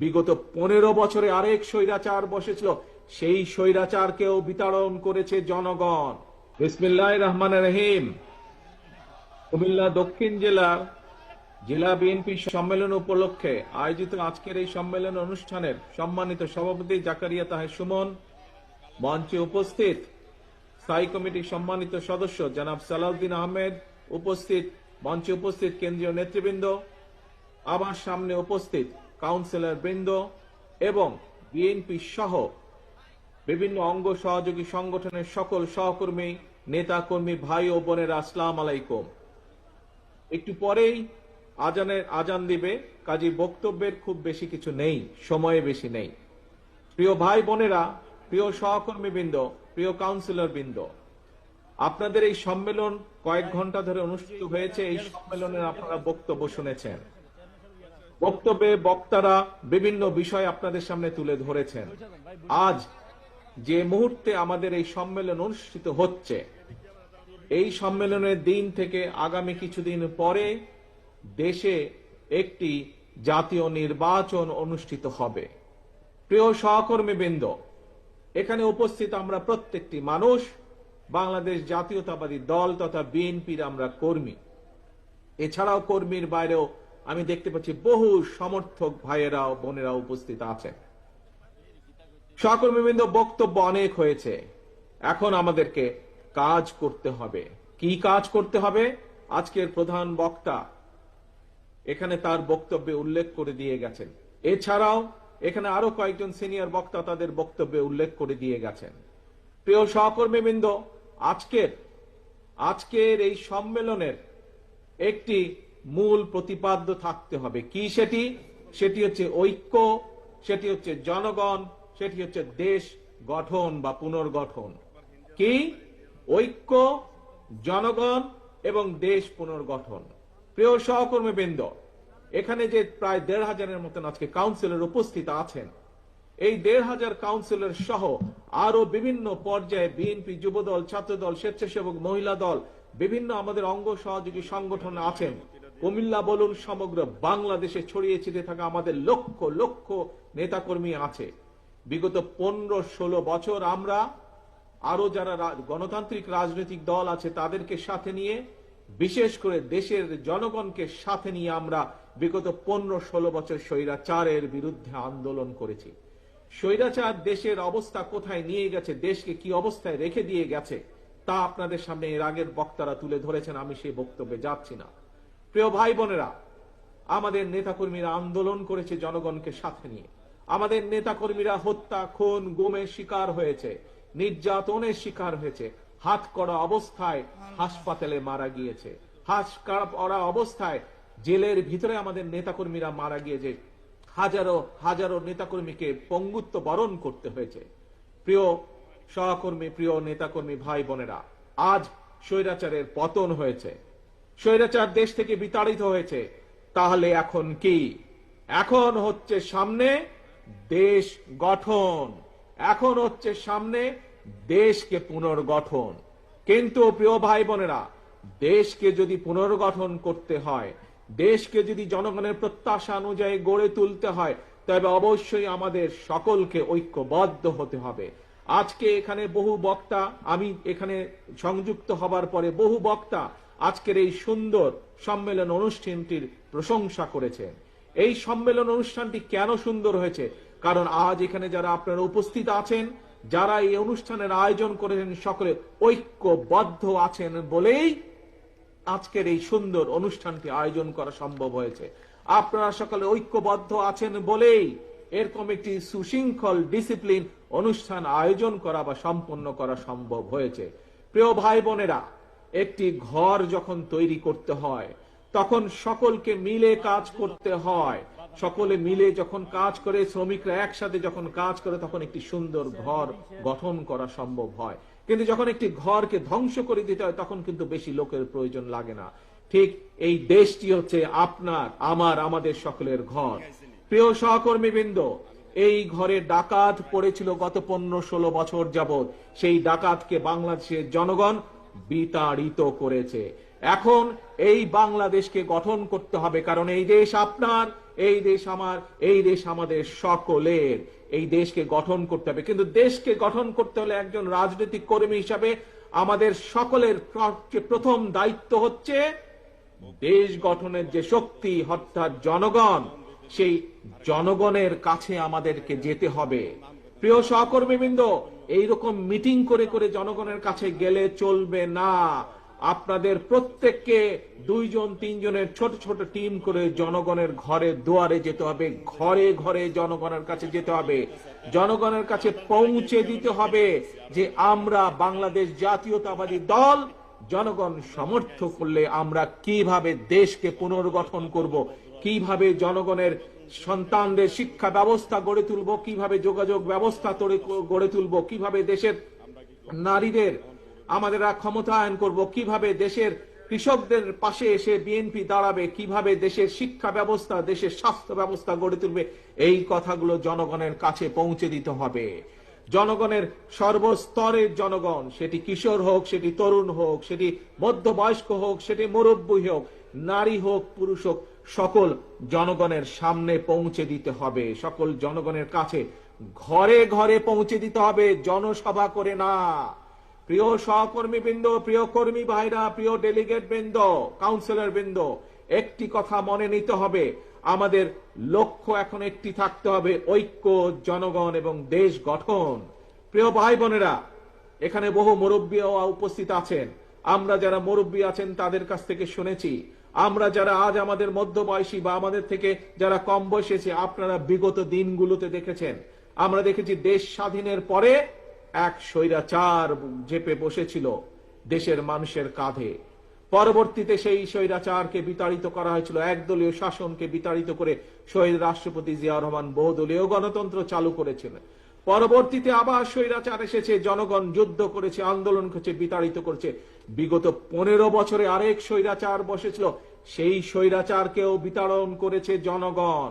বিগত পনেরো বছরে আরেক স্বৈরাচার বসেছিল। সেই স্বৈরাচারকেও বিতাড়ন করেছে জনগণ। বিসমিল্লাহ রহমান রহিম। কুমিল্লা দক্ষিণ জেলার জেলা বিএনপি সম্মেলন উপলক্ষে আয়োজিত আজকের এই সম্মেলন অনুষ্ঠানের সম্মানিত সভাপতি জাকারিয়া তাহের সুমন, মঞ্চে উপস্থিত স্থায়ী কমিটির সম্মানিত সদস্য জনাব সালাউদ্দিন আহমেদ, উপস্থিত মঞ্চে উপস্থিত কেন্দ্রীয় নেতৃবৃন্দ, আবার সামনে উপস্থিত কাউন্সিলর বৃন্দ এবং বিএনপি সহ বিভিন্ন অঙ্গ সহযোগী সংগঠনের সকল সহকর্মী নেতা কর্মী ভাই ও বোনেরা আসসালাম আলাইকুম। একটু পরেই আজানের আজান দিবে, কাজী বক্তব্যের খুব বেশি কিছু নেই, সময়ে বেশি নেই। প্রিয় ভাই বোনেরা, প্রিয় সহকর্মী বৃন্দ প্রিয় কাউন্সিলর বৃন্দ, আপনাদের এই সম্মেলন কয়েক ঘণ্টা ধরে অনুষ্ঠিত হয়েছে, এই সম্মেলনের আপনারা বক্তব্য শুনেছেন। বক্তব্যে বক্তারা বিভিন্ন বিষয় আপনাদের সামনে তুলে ধরেছেন। আজ যে মুহূর্তে আমাদের এই সম্মেলন অনুষ্ঠিত হচ্ছে, এই সম্মেলনের দিন থেকে আগামী কিছুদিন পরে দেশে একটি জাতীয় নির্বাচন অনুষ্ঠিত হবে। প্রিয় সহকর্মী বৃন্দ এখানে উপস্থিত আমরা প্রত্যেকটি মানুষ, বাংলাদেশ জাতীয়তাবাদী দল তথা বিএনপির আমরা কর্মী। এছাড়াও কর্মীর বাইরেও আমি দেখতে পাচ্ছি বহু সমর্থক ভাইয়েরা বোনেরা উপস্থিত আছেন সহকর্মীবৃন্দ, বক্তব্য অনেক হয়েছে। এখন আমাদেরকে কাজ করতে হবে। কি কাজ করতে হবে? আজকের প্রধান বক্তা এখানে তার বক্তব্যে উল্লেখ করে দিয়ে গেছেন। এছাড়াও এখানে আরও কয়েকজন সিনিয়র বক্তা তাদের বক্তব্যে উল্লেখ করে দিয়ে গেছেন। প্রিয় সহকর্মীবৃন্দ, আজকের আজকের এই সম্মেলনের একটি মূল প্রতিপাদ্য থাকতে হবে। কি সেটি? সেটি হচ্ছে ঐক্য, সেটি হচ্ছে জনগণ, সেটি হচ্ছে দেশ গঠন বা পুনর্গঠন। কি? ঐক্য, জনগণ এবং দেশ পুনর্গঠন। প্রিয় সহকর্মী বৃন্দ এখানে যে প্রায় দেড় হাজারের মতন আজকে কাউন্সিলর উপস্থিত আছেন, এই দেড় হাজার কাউন্সিলর সহ আরও বিভিন্ন পর্যায়ে বিএনপি যুবদল, ছাত্রদল, স্বেচ্ছাসেবক মহিলা দল, বিভিন্ন আমাদের অঙ্গ সহযোগী সংগঠন আছেন। কুমিল্লা বলুন, সমগ্র বাংলাদেশে ছড়িয়ে ছিটে থাকা আমাদের লক্ষ লক্ষ নেতাকর্মী আছে। বিগত পনেরো ষোলো বছর আমরা আরও যারা গণতান্ত্রিক রাজনৈতিক দল আছে তাদেরকে সাথে নিয়ে, বিশেষ করে দেশের জনগণকে সাথে নিয়ে আমরা বিগত পনেরো ষোলো বছর স্বৈরাচারের বিরুদ্ধে আন্দোলন করেছি। স্বৈরাচার দেশের অবস্থা কোথায় নিয়ে গেছে, দেশকে কি অবস্থায় রেখে দিয়ে গেছে, তা আপনাদের সামনে এর আগের বক্তারা তুলে ধরেছেন, আমি সেই বক্তব্যে যাচ্ছি না। প্রিয় ভাই বোনেরা, আমাদের নেতাকর্মীরা আন্দোলন করেছে জনগণকে সাথে নিয়ে। আমাদের নেতাকর্মীরা হত্যা, খুন, গুমের শিকার হয়েছে, নির্যাতনের শিকার হয়েছে, হাত করা অবস্থায় হাসপাতালে মারা গিয়েছে। হাস করা অবস্থায় জেলের ভিতরে আমাদের নেতাকর্মীরা মারা গিয়েছে। হাজারো হাজারো নেতাকর্মীকে পঙ্গুত্ব বরণ করতে হয়েছে। প্রিয় সহকর্মী, প্রিয় নেতাকর্মী ভাই বোনেরা, আজ স্বৈরাচারের পতন হয়েছে। স্বৈরাচার দেশ থেকে বিতাড়িত হয়েছে। তাহলে এখন কি? এখন হচ্ছে সামনে দেশ গঠন। এখন হচ্ছে সামনে দেশকে পুনর্গঠন। কিন্তু প্রিয় ভাই বোনেরা, দেশকে যদি পুনর্গঠন করতে হয়, দেশকে যদি জনগণের প্রত্যাশা অনুযায়ী গড়ে তুলতে হয়, তবে অবশ্যই আমাদের সকলকে ঐক্যবদ্ধ হতে হবে। আজকে এখানে বহু বক্তা, আমি এখানে সংযুক্ত হবার পরে বহু বক্তা আজকের এই সুন্দর সম্মেলন অনুষ্ঠানটির প্রশংসা করেছেন। এই সম্মেলন অনুষ্ঠানটি কেন সুন্দর হয়েছে? কারণ আজ এখানে যারা আপনারা উপস্থিত আছেন, যারা এই অনুষ্ঠানের আয়োজন করেছেন, সকলে ঐক্যবদ্ধ আছেন বলেই আজকের এই সুন্দর অনুষ্ঠানটি আয়োজন করা সম্ভব হয়েছে। আপনারা সকলে ঐক্যবদ্ধ আছেন বলেই এরকম একটি সুশৃঙ্খল ডিসিপ্লিন অনুষ্ঠান আয়োজন করা বা সম্পন্ন করা সম্ভব হয়েছে। প্রিয় ভাই বোনেরা, একটি ঘর যখন তৈরি করতে হয়, তখন সকলকে মিলে কাজ করতে হয়। সকলে মিলে যখন কাজ করে, শ্রমিকরা একসাথে যখন কাজ করে, তখন একটি সুন্দর ঘর গঠন করা সম্ভব হয়। কিন্তু যখন একটি ঘরকে ধ্বংস করে দিতে হয়, তখন কিন্তু বেশি লোকের প্রয়োজন লাগে না। ঠিক এই দেশটি হচ্ছে আপনার, আমার, আমাদের সকলের ঘর। প্রিয় সহকর্মী বৃন্দ এই ঘরে ডাকাত পড়েছিল গত পনেরো ষোলো বছর যাবৎ। সেই ডাকাতকে বাংলাদেশের জনগণ বিতাড়িত করেছে। এখন এই বাংলাদেশকে গঠন করতে হবে, কারণ এই দেশ আপনার, এই দেশ আমার, এই দেশ আমাদের সকলের। এই দেশকে গঠন করতে হবে। কিন্তু দেশকে গঠন করতে হলে একজন রাজনৈতিক কর্মী হিসাবে আমাদের সকলের প্রথম দায়িত্ব হচ্ছে দেশ গঠনের যে শক্তি, অর্থাৎ জনগণ সেই জনগণের কাছে আমাদেরকে যেতে হবে। প্রিয় সহকর্মীবৃন্দ, এইরকম মিটিং করে করে জনগণের কাছে গেলে চলবে না। আপনাদের প্রত্যেককে দুইজন, তিনজনের ছোট ছোট টিম করে জনগণের ঘরে দুয়ারে যেতে হবে, ঘরে ঘরে জনগণের কাছে যেতে হবে। জনগণের কাছে পৌঁছে দিতে হবে যে আমরা বাংলাদেশ জাতীয়তাবাদী দল, জনগণ সমর্থ করলে আমরা কীভাবে দেশকে পুনর্গঠন করব। কীভাবে জনগণের সন্তানদের শিক্ষা ব্যবস্থা গড়ে তুলব, কীভাবে যোগাযোগ ব্যবস্থা গড়ে তুলব, কীভাবে দেশের নারীদের আমাদের ক্ষমতায়ন করব, কীভাবে দেশের কৃষকদের পাশে এসে বিএনপি দাঁড়াবে, কীভাবে দেশের শিক্ষা ব্যবস্থা, দেশের স্বাস্থ্য ব্যবস্থা গড়ে তুলবে, এই কথাগুলো জনগণের কাছে পৌঁছে দিতে হবে। জনগণের সর্বস্তরের জনগণ, সেটি কিশোর হোক, সেটি তরুণ হোক, সেটি মধ্যবয়স্ক হোক, সেটি মুরব্বী হোক নারী হোক, পুরুষ হোক, সকল জনগণের সামনে পৌঁছে দিতে হবে। সকল জনগণের কাছে ঘরে ঘরে পৌঁছে দিতে হবে, জনসভা করে না। প্রিয় সহকর্মী বৃন্দ প্রিয় কর্মী ভাইরা, প্রিয় ডেলিগেট বৃন্দ কাউন্সিলর বৃন্দ, একটি কথা মনে নিতে হবে। আমাদের লক্ষ্য এখন একটি থাকতে হবে, ঐক্য, জনগণ এবং দেশ গঠন। প্রিয় ভাই বোনেরা, এখানে বহু মুরব্বীও উপস্থিত আছেন। আমরা যারা মুরব্বী আছেন, তাদের কাছ থেকে শুনেছি। আমরা যারা আজ আমাদের মধ্যবয়সী বা আমাদের থেকে যারা কম বয়সী আপনারা বিগত দিনগুলোতে দেখেছেন, আমরা দেখেছি দেশ স্বাধীনের পরে এক স্বৈরাচার জেপে বসেছিল দেশের মানুষের কাঁধে। পরবর্তীতে সেই স্বৈরাচারকে বিতাড়িত করা হয়েছিল, একদলীয় শাসনকে বিতাড়িত করে শহীদ রাষ্ট্রপতি জিয়া রহমান বহুদলীয় গণতন্ত্র চালু করেছিলেন পরবর্তীতে আবার স্বৈরাচার এসেছে, জনগণ যুদ্ধ করেছে, আন্দোলন করেছে, বিতাড়িত করেছে। বিগত পনেরো বছরে আরেক স্বৈরাচার বসেছিল, সেই স্বৈরাচারকেও বিতাড়ন করেছে জনগণ।